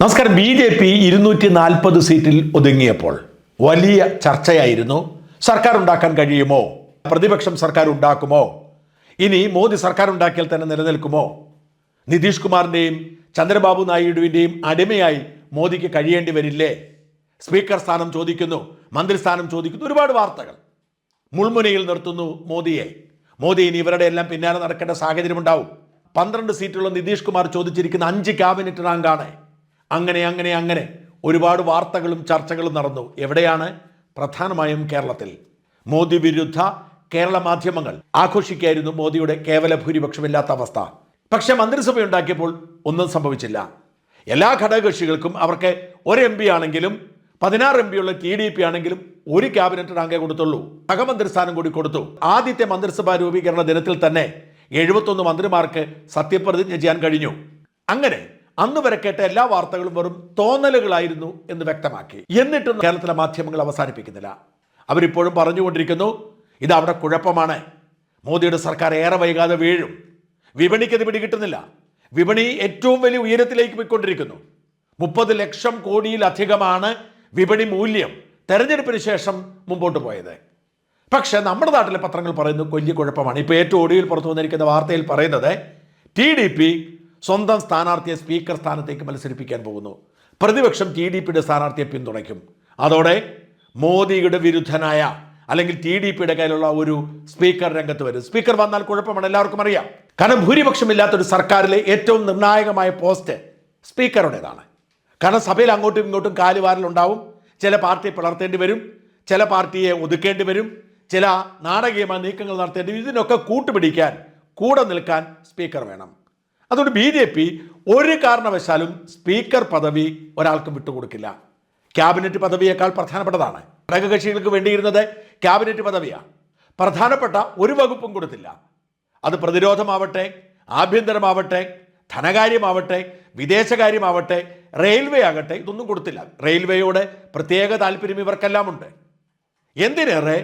നമസ്കാരം. B J P ഇരുന്നൂറ്റി നാൽപ്പത് സീറ്റിൽ ഒതുങ്ങിയപ്പോൾ വലിയ ചർച്ചയായിരുന്നു. സർക്കാർ ഉണ്ടാക്കാൻ കഴിയുമോ? പ്രതിപക്ഷം സർക്കാർ ഉണ്ടാക്കുമോ? ഇനി മോദി സർക്കാർ ഉണ്ടാക്കിയാൽ തന്നെ നിലനിൽക്കുമോ? നിതീഷ് കുമാറിന്റെയും ചന്ദ്രബാബു നായിഡുവിന്റെയും അടിമയായി മോദിക്ക് കഴിയേണ്ടി വരില്ലേ? സ്പീക്കർ സ്ഥാനം ചോദിക്കുന്നു മന്ത്രിസ്ഥാനം ചോദിക്കുന്നു ഒരുപാട് വാർത്തകൾ. മുൾമുനയിൽ നിർത്തുന്നു മോദിയെ. മോദി ഇനി ഇവരുടെ എല്ലാം പിന്നാലെ നടക്കേണ്ട സാഹചര്യമുണ്ടാവും. പന്ത്രണ്ട് സീറ്റുള്ള നിതീഷ് കുമാർ ചോദിച്ചിരിക്കുന്ന അഞ്ച് ക്യാബിനറ്റ് റാങ്കാണ്. അങ്ങനെ അങ്ങനെ അങ്ങനെ. ഒരുപാട് വാർത്തകളും ചർച്ചകളും നടന്നു. എവിടെയാണ്? പ്രധാനമായും കേരളത്തിൽ. മോദി വിരുദ്ധ കേരള മാധ്യമങ്ങൾ. ആഘോഷിക്കായിരുന്നു മോദിയുടെ കേവല ഭൂരിപക്ഷമില്ലാത്ത അവസ്ഥ. പക്ഷെ മന്ത്രിസഭ ഉണ്ടാക്കിയപ്പോൾ ഒന്നും സംഭവിച്ചില്ല. എല്ലാ ഘടകകക്ഷികൾക്കും അവർക്ക് ഒരു എം പി ആണെങ്കിലും പതിനാറ് എം ഉള്ള ടി ഡി പി ആണെങ്കിലും ഒരു ക്യാബിനറ്റ് റാങ്കേ കൊടുത്തുള്ളൂ. സഹമന്ത്രി സ്ഥാനം കൂടി കൊടുത്തു. ആദ്യത്തെ മന്ത്രിസഭാ രൂപീകരണ ദിനത്തിൽ തന്നെ എഴുപത്തൊന്ന് മന്ത്രിമാർക്ക് സത്യപ്രതിജ്ഞ ചെയ്യാൻ കഴിഞ്ഞു. അങ്ങനെ അന്ന് വരെ കേട്ട എല്ലാ വാർത്തകളും വെറും തോന്നലുകളായിരുന്നു എന്ന് വ്യക്തമാക്കി. എന്നിട്ടും കേരളത്തിലെ മാധ്യമങ്ങൾ അവസാനിപ്പിക്കുന്നില്ല. അവരിപ്പോഴും പറഞ്ഞുകൊണ്ടിരിക്കുന്നു ഇത് അവിടെ കുഴപ്പമാണ്. മോദിയുടെ സർക്കാർ ഏറെ വൈകാതെ വീഴും. വിപണിക്ക് ഇത് പിടികിട്ടുന്നില്ല. വിപണി ഏറ്റവും വലിയ ഉയരത്തിലേക്ക് പോയിക്കൊണ്ടിരിക്കുന്നു. മുപ്പത് ലക്ഷം കോടിയിലധികമാണ് വിപണി മൂല്യം തെരഞ്ഞെടുപ്പിന് ശേഷം മുമ്പോട്ട് പോയത്. പക്ഷേ നമ്മുടെ നാട്ടിലെ പത്രങ്ങൾ പറയുന്നു വലിയ കുഴപ്പമാണ്. ഇപ്പോൾ ഏറ്റവും ഒടുവിൽ പുറത്തു വന്നിരിക്കുന്ന വാർത്തയിൽ പറയുന്നത് ടി ഡി പി സ്വന്തം സ്ഥാനാർത്ഥിയെ സ്പീക്കർ സ്ഥാനത്തേക്ക് മത്സരിപ്പിക്കാൻ പോകുന്നു. പ്രതിപക്ഷം ടി ഡി പിയുടെ സ്ഥാനാർത്ഥിയെ പിന്തുണയ്ക്കും. അതോടെ മോദിയുടെ വിരുദ്ധനായ അല്ലെങ്കിൽ ടി ഡി പിയുടെ കയ്യിലുള്ള ഒരു സ്പീക്കർ രംഗത്ത് വരും. സ്പീക്കർ വന്നാൽ കുഴപ്പമാണ് എല്ലാവർക്കും അറിയാം. കാരണം ഭൂരിപക്ഷമില്ലാത്തൊരു സർക്കാരിലെ ഏറ്റവും നിർണായകമായ പോസ്റ്റ് സ്പീക്കറുടേതാണ്. കാരണം സഭയിൽ അങ്ങോട്ടും ഇങ്ങോട്ടും കാലുവാരലുണ്ടാവും. ചില പാർട്ടിയെ പിളർത്തേണ്ടി വരും ചില പാർട്ടിയെ ഒതുക്കേണ്ടി വരും ചില നാടകീയമായ നീക്കങ്ങൾ നടത്തേണ്ടി വരും. ഇതിനൊക്കെ കൂട്ടുപിടിക്കാൻ കൂടെ നിൽക്കാൻ സ്പീക്കർ വേണം. അതുകൊണ്ട് ബി ജെ പി ഒരു കാരണവശാലും സ്പീക്കർ പദവി ഒരാൾക്കും വിട്ടുകൊടുക്കില്ല. ക്യാബിനറ്റ് പദവിയേക്കാൾ പ്രധാനപ്പെട്ടതാണ്. ഘടകകക്ഷികൾക്ക് വേണ്ടിയിരുന്നത് ക്യാബിനറ്റ് പദവിയാണ് പ്രധാനപ്പെട്ട ഒരു വകുപ്പും കൊടുത്തില്ല. അത് പ്രതിരോധമാവട്ടെ ആഭ്യന്തരമാവട്ടെ ധനകാര്യമാവട്ടെ വിദേശകാര്യമാവട്ടെ റെയിൽവേ ആകട്ടെ ഇതൊന്നും കൊടുത്തില്ല. റെയിൽവേയോട് പ്രത്യേക താല്പര്യം ഇവർക്കെല്ലാം ഉണ്ട് എന്തിനേറെ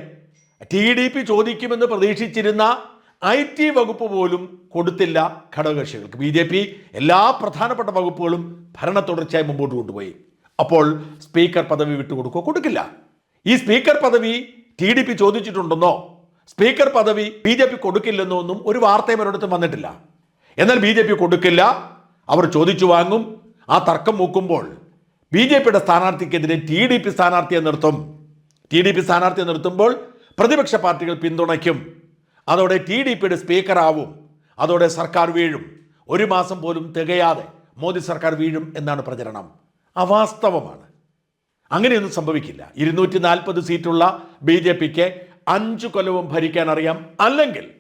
ടി ഡി പി ചോദിക്കുമെന്ന് പ്രതീക്ഷിച്ചിരുന്ന ഐ ടി വകുപ്പ് പോലും കൊടുത്തില്ല ഘടകകക്ഷികൾക്ക്. ബി ജെ പി എല്ലാ പ്രധാനപ്പെട്ട വകുപ്പുകളും ഭരണ തുടർച്ചയായി മുമ്പോട്ട് കൊണ്ടുപോയി. അപ്പോൾ സ്പീക്കർ പദവി വിട്ടുകൊടുക്കോ കൊടുക്കില്ല. ഈ സ്പീക്കർ പദവി ടി ഡി പി ചോദിച്ചിട്ടുണ്ടെന്നോ? സ്പീക്കർ പദവി ബി ജെ പി കൊടുക്കില്ലെന്നോ ഒന്നും ഒരു വാർത്തയും ഒരിടത്തും വന്നിട്ടില്ല. എന്നാൽ ബി ജെ പി കൊടുക്കില്ല. അവർ ചോദിച്ചു വാങ്ങും. ആ തർക്കം മൂക്കുമ്പോൾ ബി ജെ പിയുടെ സ്ഥാനാർത്ഥിക്കെതിരെ ടി ഡി പി സ്ഥാനാർത്ഥിയെ നിർത്തും. ടി ഡി പി സ്ഥാനാർത്ഥിയെ നിർത്തുമ്പോൾ പ്രതിപക്ഷ പാർട്ടികൾ പിന്തുണയ്ക്കും. അതോടെ ടി ഡി പിയുടെ സ്പീക്കറാവും. അതോടെ സർക്കാർ വീഴും. ഒരു മാസം പോലും തികയാതെ മോദി സർക്കാർ വീഴും എന്നാണ് പ്രചരണം. അവാസ്തവമാണ്. അങ്ങനെയൊന്നും സംഭവിക്കില്ല. ഇരുന്നൂറ്റി നാൽപ്പത് സീറ്റുള്ള ബി ജെ പിക്ക് അഞ്ചു കൊല്ലവും ഭരിക്കാൻ അറിയാം അല്ലെങ്കിൽ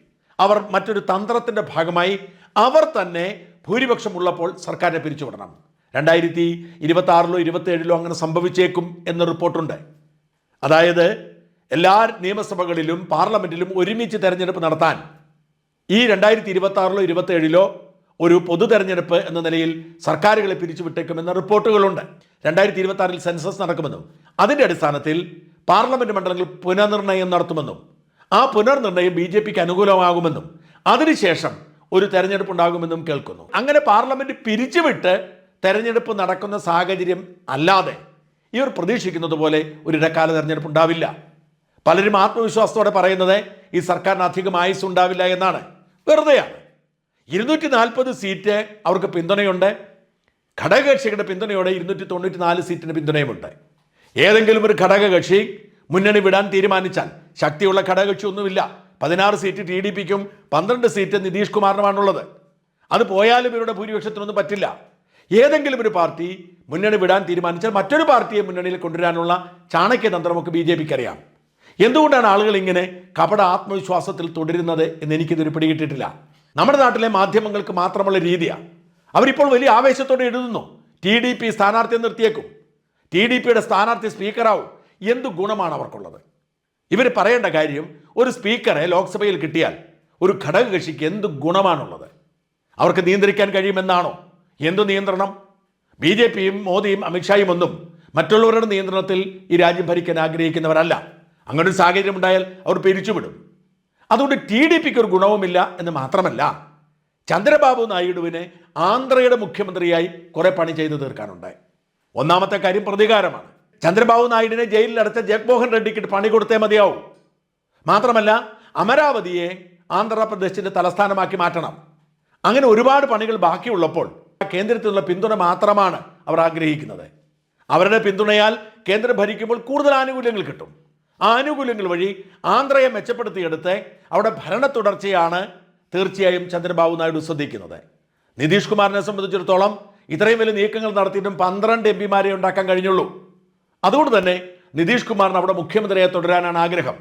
അവർ മറ്റൊരു തന്ത്രത്തിന്റെ ഭാഗമായി അവർ തന്നെ ഭൂരിപക്ഷമുള്ളപ്പോൾ സർക്കാരിനെ പിരിച്ചുവിടണം. രണ്ടായിരത്തി ഇരുപത്തി ആറിലോ ഇരുപത്തി ഏഴിലോ അങ്ങനെ സംഭവിച്ചേക്കും എന്ന റിപ്പോർട്ടുണ്ട്. അതായത് എല്ലാ നിയമസഭകളിലും പാർലമെന്റിലും ഒരുമിച്ച് തെരഞ്ഞെടുപ്പ് നടത്താൻ ഈ രണ്ടായിരത്തി ഇരുപത്തി ആറിലോ ഇരുപത്തി ഏഴിലോ ഒരു പൊതു തെരഞ്ഞെടുപ്പ് എന്ന നിലയിൽ സർക്കാരുകളെ പിരിച്ചുവിട്ടേക്കുമെന്ന റിപ്പോർട്ടുകളുണ്ട്. രണ്ടായിരത്തി ഇരുപത്തി ആറിൽ സെൻസസ് നടക്കുമെന്നും അതിന്റെ അടിസ്ഥാനത്തിൽ പാർലമെന്റ് മണ്ഡലങ്ങൾ പുനർനിർണയം നടത്തുമെന്നും ആ പുനർനിർണയം ബി ജെ പിക്ക് അനുകൂലമാകുമെന്നും അതിനുശേഷം ഒരു തെരഞ്ഞെടുപ്പ് ഉണ്ടാകുമെന്നും കേൾക്കുന്നു. അങ്ങനെ പാർലമെന്റ് പിരിച്ചുവിട്ട് തെരഞ്ഞെടുപ്പ് നടക്കുന്ന സാഹചര്യം അല്ലാതെ ഇവർ പ്രതീക്ഷിക്കുന്നത് പോലെ ഒരു ഇടക്കാല തെരഞ്ഞെടുപ്പ് ഉണ്ടാവില്ല. പലരും ആത്മവിശ്വാസത്തോടെ പറയുന്നത് ഈ സർക്കാരിന് അധികം ആയുസ് ഉണ്ടാവില്ല എന്നാണ്. വെറുതെയാണ്. ഇരുന്നൂറ്റി നാൽപ്പത് സീറ്റ് അവർക്ക് പിന്തുണയുണ്ട്. ഘടകകക്ഷികളുടെ പിന്തുണയോടെ ഇരുന്നൂറ്റി തൊണ്ണൂറ്റി നാല് സീറ്റിന് പിന്തുണയുമുണ്ട്. ഏതെങ്കിലും ഒരു ഘടകകക്ഷി മുന്നണി വിടാൻ തീരുമാനിച്ചാൽ ശക്തിയുള്ള ഘടകകക്ഷി ഒന്നുമില്ല പതിനാറ് സീറ്റ് ടി ഡി പിക്കും പന്ത്രണ്ട് സീറ്റ് നിതീഷ് കുമാറിനുമാണുള്ളത്. അത് പോയാലും ഇവരുടെ ഭൂരിപക്ഷത്തിനൊന്നും പറ്റില്ല. ഏതെങ്കിലും ഒരു പാർട്ടി മുന്നണി വിടാൻ തീരുമാനിച്ചാൽ മറ്റൊരു പാർട്ടിയെ മുന്നണിയിൽ കൊണ്ടുവരാനുള്ള ചാണക്യതന്ത്രമൊക്കെ ബി ജെ പിക്ക് അറിയാം. എന്തുകൊണ്ടാണ് ആളുകൾ ഇങ്ങനെ കപട ആത്മവിശ്വാസത്തിൽ തുടരുന്നത് എന്ന് എനിക്കിതൊരു പിടികിട്ടിട്ടില്ല നമ്മുടെ നാട്ടിലെ മാധ്യമങ്ങൾക്ക് മാത്രമുള്ള രീതിയാണ് അവരിപ്പോൾ വലിയ ആവേശത്തോടെ എഴുതുന്നു. ടി ഡി പി സ്ഥാനാർത്ഥിയെ നിർത്തിയേക്കും. ടി ഡി പിയുടെ സ്ഥാനാർത്ഥി സ്പീക്കറാവും. എന്ത് ഗുണമാണ് അവർക്കുള്ളത്? ഇവർ പറയേണ്ട കാര്യം ഒരു സ്പീക്കറെ ലോക്സഭയിൽ കിട്ടിയാൽ ഒരു ഘടകകക്ഷിക്ക് എന്ത് ഗുണമാണുള്ളത്? അവർക്ക് നിയന്ത്രിക്കാൻ കഴിയുമെന്നാണോ? എന്തു നിയന്ത്രണം? ബി ജെ പിയും മോദിയും അമിത്ഷായും ഒന്നും മറ്റുള്ളവരുടെ നിയന്ത്രണത്തിൽ ഈ രാജ്യം ഭരിക്കാൻ ആഗ്രഹിക്കുന്നവരല്ല. അങ്ങനെ ഒരു സാഹചര്യം ഉണ്ടായാൽ അവർ പിരിച്ചുവിടും അതുകൊണ്ട് ടി ഡി പിക്ക് ഒരു ഗുണവുമില്ല എന്ന് മാത്രമല്ല ചന്ദ്രബാബു നായിഡുവിനെ ആന്ധ്രയുടെ മുഖ്യമന്ത്രിയായി കുറെ പണി ചെയ്തു തീർക്കാനുണ്ടായി ഒന്നാമത്തെ കാര്യം പ്രതികാരമാണ്. ചന്ദ്രബാബു നായിഡിനെ ജയിലിൽ അടച്ച ജഗ്മോഹൻ റെഡ്ഡിക്ക് പണി കൊടുത്തേ മതിയാവും. മാത്രമല്ല അമരാവതിയെ ആന്ധ്രാപ്രദേശിന്റെ തലസ്ഥാനമാക്കി മാറ്റണം. അങ്ങനെ ഒരുപാട് പണികൾ ബാക്കിയുള്ളപ്പോൾ കേന്ദ്രത്തിലുള്ള പിന്തുണ മാത്രമാണ് അവർ ആഗ്രഹിക്കുന്നത്. അവരുടെ പിന്തുണയാൽ കേന്ദ്രം ഭരിക്കുമ്പോൾ കൂടുതൽ ആനുകൂല്യങ്ങൾ കിട്ടും. ആനുകൂല്യങ്ങൾ വഴി ആന്ധ്രയെ മെച്ചപ്പെടുത്തിയെടുത്ത് അവിടെ ഭരണ തുടർച്ചയാണ് തീർച്ചയായും ചന്ദ്രബാബു നായിഡു ശ്രദ്ധിക്കുന്നത്. നിതീഷ് കുമാറിനെ സംബന്ധിച്ചിടത്തോളം ഇത്രയും വലിയ നീക്കങ്ങൾ നടത്തിയിട്ടും പന്ത്രണ്ട് എം പിമാരെ ഉണ്ടാക്കാൻ കഴിഞ്ഞുള്ളൂ. അതുകൊണ്ട് തന്നെ നിതീഷ് കുമാറിന് അവിടെ മുഖ്യമന്ത്രിയെ തുടരാനാണ് ആഗ്രഹം.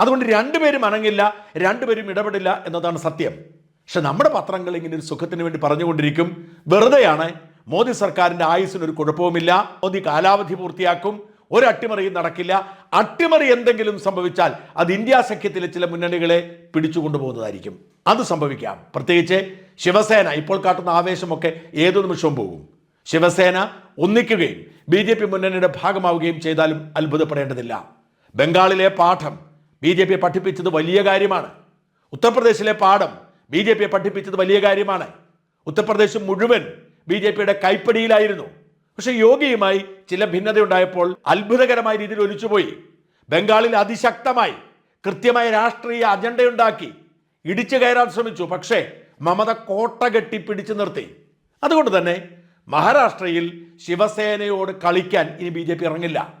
അതുകൊണ്ട് രണ്ടുപേരും അനങ്ങില്ല രണ്ടുപേരും ഇടപെടില്ല എന്നതാണ് സത്യം. പക്ഷെ നമ്മുടെ പത്രങ്ങൾ ഇങ്ങനെ ഒരു സുഖത്തിന് വേണ്ടി പറഞ്ഞുകൊണ്ടിരിക്കും. വെറുതെയാണ് മോദി സർക്കാരിന്റെ ആയുസിന് ഒരു കുഴപ്പവുമില്ല. മോദി കാലാവധി പൂർത്തിയാക്കും. ഒരു അട്ടിമറിയും നടക്കില്ല. അട്ടിമറി എന്തെങ്കിലും സംഭവിച്ചാൽ അത് ഇന്ത്യ സഖ്യത്തിലെ ചില മുന്നണികളെ പിടിച്ചു കൊണ്ടുപോകുന്നതായിരിക്കും അത് സംഭവിക്കാം. പ്രത്യേകിച്ച് ശിവസേന ഇപ്പോൾ കാട്ടുന്ന ആവേശമൊക്കെ ഏതു നിമിഷവും പോകും. ശിവസേന ഒന്നിക്കുകയും ബി ജെ പി മുന്നണിയുടെ ഭാഗമാവുകയും ചെയ്താലും അത്ഭുതപ്പെടേണ്ടതില്ല. ബംഗാളിലെ പാഠം ബി ജെ പിയെ പഠിപ്പിച്ചത് വലിയ കാര്യമാണ്. ഉത്തർപ്രദേശിലെ പാഠം ബി ജെ പിയെ പഠിപ്പിച്ചത് വലിയ കാര്യമാണ്. ഉത്തർപ്രദേശ് മുഴുവൻ ബി ജെ പിയുടെ കൈപ്പടിയിലായിരുന്നു. പക്ഷെ യോഗിയുമായി ചില ഭിന്നതയുണ്ടായപ്പോൾ അത്ഭുതകരമായ രീതിയിൽ ഒലിച്ചുപോയി. ബംഗാളിൽ അതിശക്തമായി കൃത്യമായ രാഷ്ട്രീയ അജണ്ടയുണ്ടാക്കി ഇടിച്ചു കയറാൻ ശ്രമിച്ചു. പക്ഷേ മമത കോട്ട കെട്ടി പിടിച്ചു നിർത്തി. അതുകൊണ്ട് തന്നെ മഹാരാഷ്ട്രയിൽ ശിവസേനയോട് കളിക്കാൻ ഇനി ബി ജെ പി ഇറങ്ങില്ല.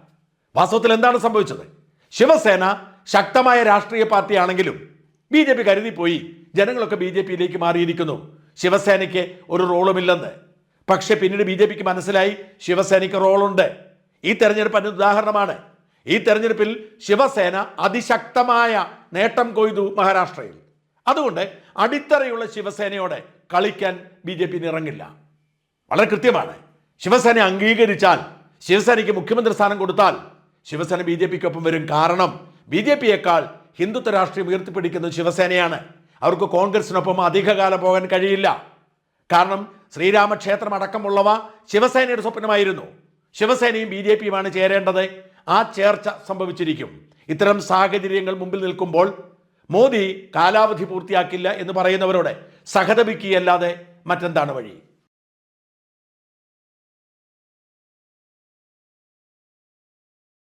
വാസ്തവത്തിൽ എന്താണ് സംഭവിച്ചത്? ശിവസേന ശക്തമായ രാഷ്ട്രീയ പാർട്ടിയാണെങ്കിലും ബി ജെ പി കരുതിപ്പോയി. ജനങ്ങളൊക്കെ ബി ജെ പിയിലേക്ക് മാറിയിരിക്കുന്നു. ശിവസേനയ്ക്ക് ഒരു റോളുമില്ലെന്ന്. പക്ഷെ പിന്നീട് ബി ജെ പിക്ക് മനസ്സിലായി ശിവസേനയ്ക്ക് റോളുണ്ട്. ഈ തെരഞ്ഞെടുപ്പ് അതിന് ഉദാഹരണമാണ്. ഈ തെരഞ്ഞെടുപ്പിൽ ശിവസേന അതിശക്തമായ നേട്ടം കൊയ്തു മഹാരാഷ്ട്രയിൽ. അതുകൊണ്ട് അടിത്തറയുള്ള ശിവസേനയോടെ കളിക്കാൻ ബി ജെ പി ഇറങ്ങില്ല. വളരെ കൃത്യമാണ്. ശിവസേന അംഗീകരിച്ചാൽ ശിവസേനയ്ക്ക് മുഖ്യമന്ത്രി സ്ഥാനം കൊടുത്താൽ ശിവസേന ബി ജെ പിക്കൊപ്പം വരും. കാരണം ബി ജെ പിയേക്കാൾ ഹിന്ദുത്വ രാഷ്ട്രീയം ഉയർത്തിപ്പിടിക്കുന്നത് ശിവസേനയാണ്. അവർക്ക് കോൺഗ്രസിനൊപ്പം അധികകാലം പോകാൻ കഴിയില്ല. കാരണം ശ്രീരാമക്ഷേത്രം അടക്കമുള്ളവ ശിവസേനയുടെ സ്വപ്നമായിരുന്നു. ശിവസേനയും ബി ജെ പിയുമാണ് ചേരേണ്ടത്. ആ ചേർച്ച സംഭവിച്ചിരിക്കും. ഇത്തരം സാഹചര്യങ്ങൾ മുമ്പിൽ നിൽക്കുമ്പോൾ മോദി കാലാവധി പൂർത്തിയാക്കില്ല എന്ന് പറയുന്നവരോട് സഹതപിക്കുകയല്ലാതെ മറ്റെന്താണ് വഴി?